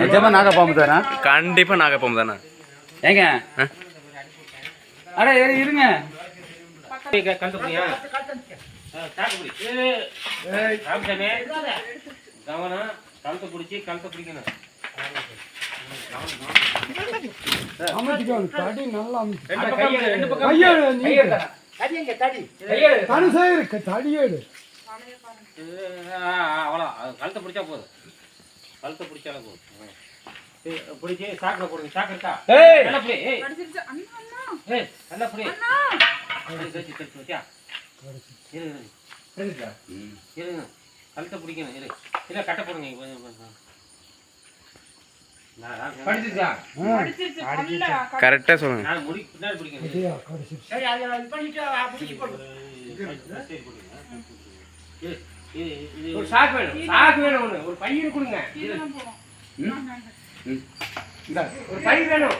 நிஜமா நாகப்பாம்பு தானே? கண்டிப்பா நாகப்பாம்பு தானே. ஏங்க? அட இரு- இருங்க. கவனம் கழுத்தை பிடிச்சி கழுத்தை பிடிக்கணும் கழுத்தை பிடிச்சா போதும். கழுத்தை பிடிச்சாலும் போதும் பிடிச்சி சாக்கில் போடுங்க சாக்கு இருக்கா நல்லா பிடி ஏய் நல்லா பிடி அண்ணா சரி சரி சரி சரி இரு இரு இருங்க கழுத்தை பிடிக்கணும் இரு இல்லை கட்டை போடுங்க கரெக்டா சொல்லுங்க சாக்கு வேணும் சாக்கு வேணும் ஒரு பையன் கொடுங்க. ஒரு பை வேணும்.